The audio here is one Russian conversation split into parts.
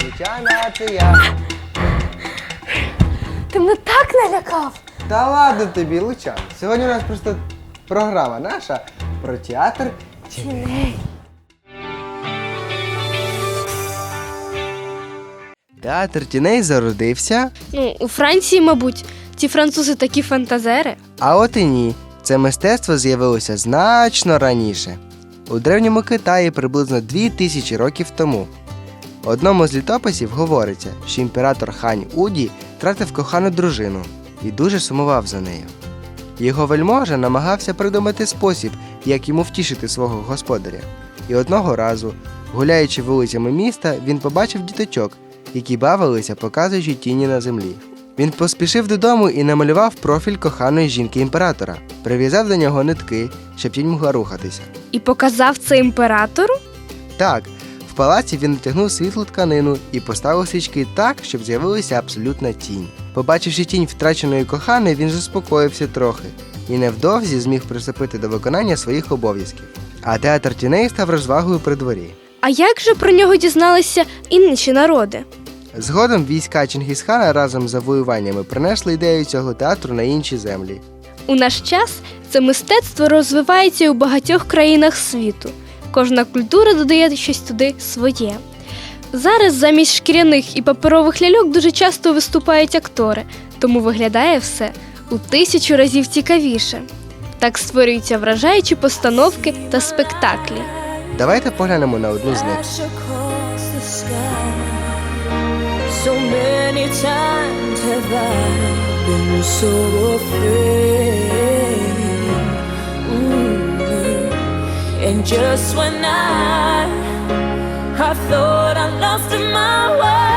Звичайно, це я. Ти мене так налякав. Та ладно тобі, Лучан. Сьогодні у нас просто програма наша про театр. Тіней. Театр тіней зародився. Ну, у Франції, мабуть, ці французи такі фантазери. А от і ні. Це мистецтво з'явилося значно раніше. У древньому Китаї приблизно 2000 років тому. В одному з літописів говориться, що імператор Хань Уді втратив кохану дружину і дуже сумував за нею. Його вельможа намагався придумати спосіб, як йому втішити свого господаря. І одного разу, гуляючи вулицями міста, він побачив діточок, які бавилися, показуючи тіні на землі. Він поспішив додому і намалював профіль коханої жінки імператора, прив'язав до нього нитки, щоб тінь могла рухатися. І показав це імператору? Так, в палаці він натягнув світлу тканину і поставив свічки так, щоб з'явилася абсолютна тінь. Побачивши тінь втраченої коханої, він заспокоївся трохи і невдовзі зміг приступити до виконання своїх обов'язків. А театр тіней став розвагою при дворі. А як же про нього дізналися інші народи? Згодом війська Чингісхана разом з завоюваннями принесли ідею цього театру на інші землі. У наш час це мистецтво розвивається у багатьох країнах світу. Кожна культура додає щось туди своє. Зараз замість шкіряних і паперових ляльок дуже часто виступають актори, тому виглядає все у тисячу разів цікавіше. Так створюються вражаючі постановки та спектаклі. Давайте поглянемо на одну з них. So many times have I been so afraid. And just when I, I thought I lost my way,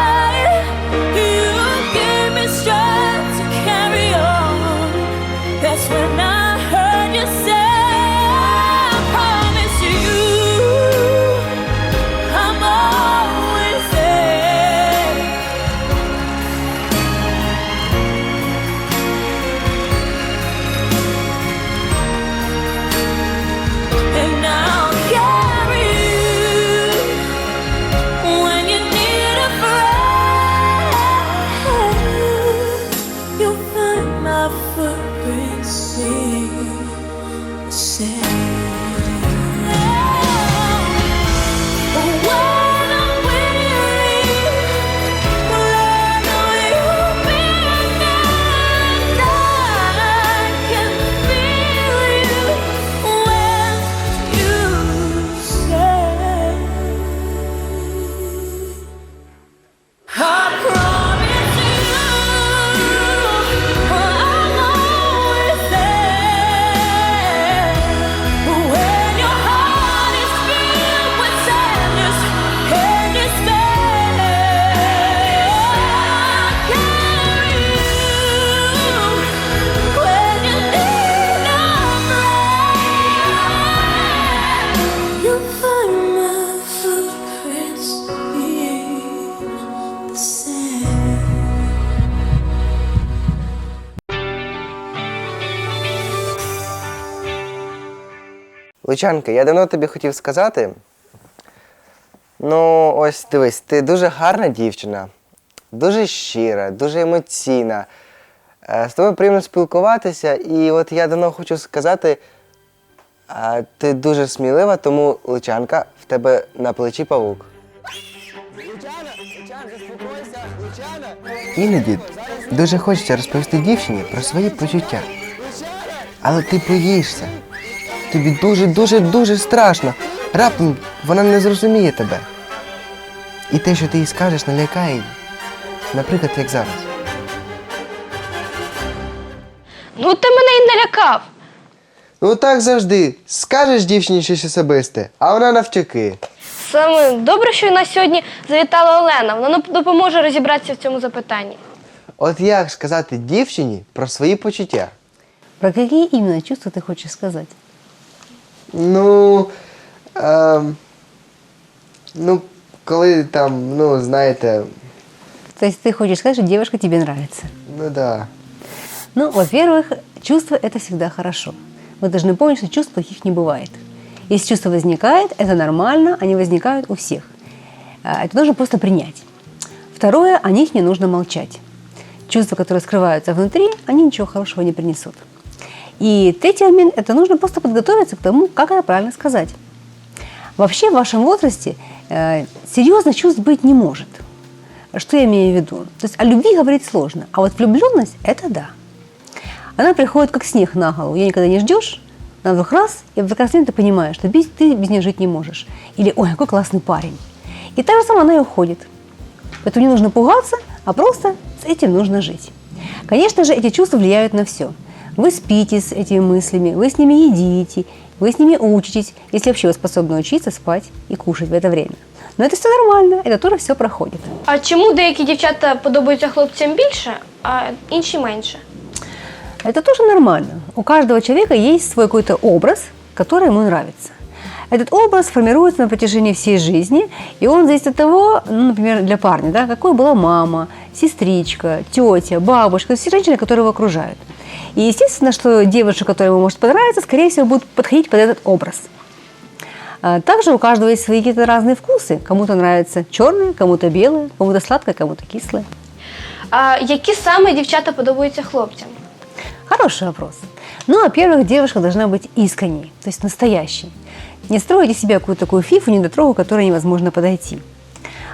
Лучанка, я давно тобі хотів сказати. Ну, ось дивись, ти дуже гарна дівчина, дуже щира, дуже емоційна. Е, З тобою приємно спілкуватися, і от я давно хочу сказати, е, ти дуже смілива, тому Лучанка, в тебе на плечі павук. Лучана, Лучан, заспокойся, Лучана! Іноді дуже хочеться розповісти дівчині про свої почуття. Але ти боїшся. Тобі дуже, дуже, дуже страшно. Раптом вона не зрозуміє тебе. І те, що ти їй скажеш, налякає її. Наприклад, як зараз. Ну ти мене й налякав. Ну так завжди. Скажеш дівчині щось особисте, а вона навтяки. Саме добре, що на сьогодні завітала Олена. Вона допоможе розібратися в цьому запитанні. От як сказати дівчині про свої почуття? Про какие именно чувства ты хочешь сказать? Ну. ем, ну, коли там, ну, знаєте, То есть ты хочешь сказать, что девушка тебе нравится? ну да. Ну, во-первых, чувства – это всегда хорошо. Мы должны помнить, что чувств плохих не бывает. Если чувство возникает, это нормально, они возникают у всех. А, Это нужно просто принять. Второе, о них не нужно молчать. чувства, которые скрываются внутри, они ничего хорошего не принесут. И третий момент – это нужно просто подготовиться к тому, как это правильно сказать. Вообще в вашем возрасте э, серьезных чувств быть не может. Что я имею в виду? То есть о любви говорить сложно, а вот влюбленность – это да. Она приходит как снег на голову. Ее никогда не ждешь, на вдруг раз, и в прекрасный ты понимаешь, что без- ты без нее жить не можешь. Или «Ой, какой классный парень». И так же самое она и уходит. Поэтому не нужно пугаться, а просто с этим нужно жить. Конечно же, эти чувства влияют на все. Вы спите с этими мыслями, вы с ними едите, вы с ними учитесь, если вообще вы способны учиться, спать и кушать в это время. Но это все нормально, это тоже все проходит. А чому деякі дівчата подобаються хлопцям більше, а інші менше? Это тоже нормально. У каждого человека есть свой какой-то образ, который ему нравится. Этот образ формируется на протяжении всей жизни, и он зависит от того, ну, например, для парня, да, какой была мама, сестричка, тетя, бабушка, все женщины, которые его окружают. И естественно, что девушка, которая ему может понравиться, скорее всего, будет подходить под этот образ. А Также у каждого есть свои какие-то разные вкусы. Кому-то нравится черное, кому-то белое, кому-то сладкое, кому-то кислое. А які саме дівчата подобаються хлопцям? Хороший вопрос. Ну, во-первых, девушка должна быть искренней, то есть настоящей. Не строить из себя какую-то такую фифу, недотрогу, к которой невозможно подойти.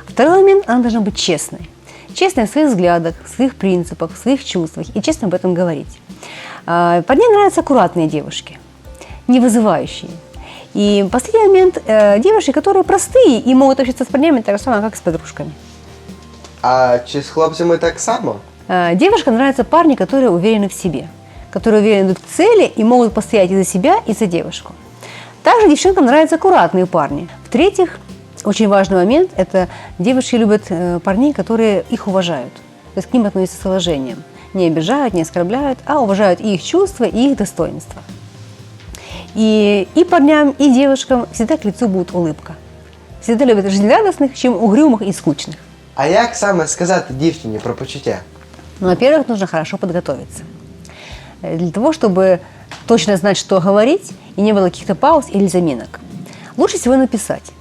Второй момент, она должна быть честной. Честной в своих взглядах, в своих принципах, в своих чувствах и честно об этом говорить. А, Парням нравятся аккуратные девушки, не вызывающие. И последний момент, э, девушки, которые простые и могут общаться с парнями так же самое, как с подружками. А чи з хлопцями так само? Э, Девушкам нравятся парни, которые уверены в себе, которые уверены идут к цели и могут постоять и за себя, и за девушку. Также девчонкам нравятся аккуратные парни. В-третьих, очень важный момент – это девушки любят э, парней, которые их уважают, то есть к ним относятся с уважением. Не обижают, не оскорбляют, а уважают и их чувства, и их достоинства. И, и парням, и девушкам всегда к лицу будет улыбка. Всегда любят жизнерадостных, чем угрюмых и скучных. А як саме сказати дівчині про почуття? Ну, во-первых, нужно хорошо подготовиться. Для того, чтобы точно знать, что говорить, и не было каких-то пауз или заминок. Лучше всего написать.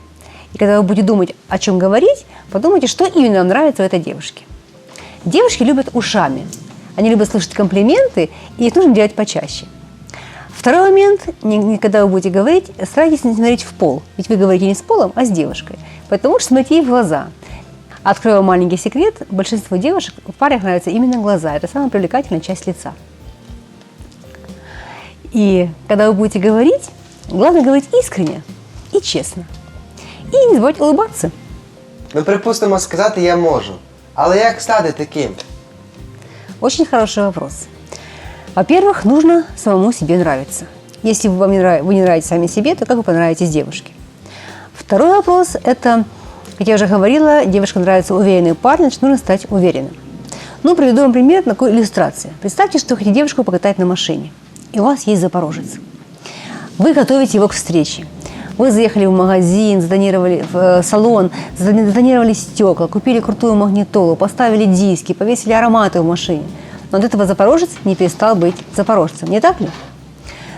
И когда вы будете думать, о чем говорить, подумайте, что именно вам нравится в этой девушке. Девушки любят ушами. Они любят слышать комплименты, и их нужно делать почаще. Второй момент, не- не- когда вы будете говорить, старайтесь не смотреть в пол. Ведь вы говорите не с полом, а с девушкой. Поэтому лучше смотрите ей в глаза. Открою маленький секрет. Большинству девушек в парах нравятся именно глаза. Это самая привлекательная часть лица. И когда вы будете говорить, главное говорить искренне и честно. И не забывайте улыбаться. Ну, припустимо, сказати я можу. Але як стати таким? Очень хороший вопрос. Во-первых, нужно самому себе нравиться. Если вы, вы не нравитесь сами себе, то как вы понравитесь девушке? Второй вопрос – это, как я уже говорила, девушкам нравятся уверенные парни, значит, нужно стать уверенным. Ну, приведу вам пример такой иллюстрации. Представьте, что вы хотите девушку покатать на машине, и у вас есть запорожец. Вы готовите его к встрече. Вы заехали в магазин, затонировали в э, салон, затонировали стекла, купили крутую магнитолу, поставили диски, повесили ароматы в машине. Но от этого запорожец не перестал быть запорожцем, не так ли?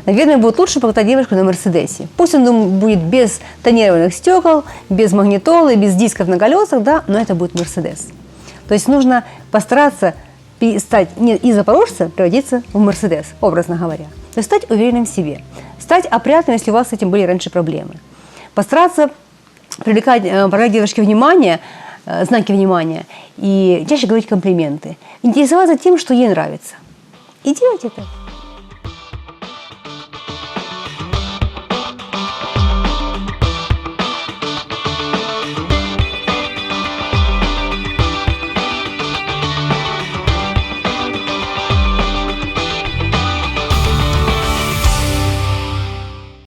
Наверное, будет лучше покатать девушку на Мерседесе. Пусть он будет без тонированных стекол, без магнитолы, без дисков на колесах, да, но это будет Мерседес. То есть нужно постараться перестать не из запорожца превратиться в Мерседес, образно говоря. То есть стать уверенным в себе. Стать опрятным, если у вас с этим были раньше проблемы. Постараться привлекать, э, проявлять девушке внимание, э, знаки внимания и чаще говорить комплименты. Интересоваться тем, что ей нравится. И делать это.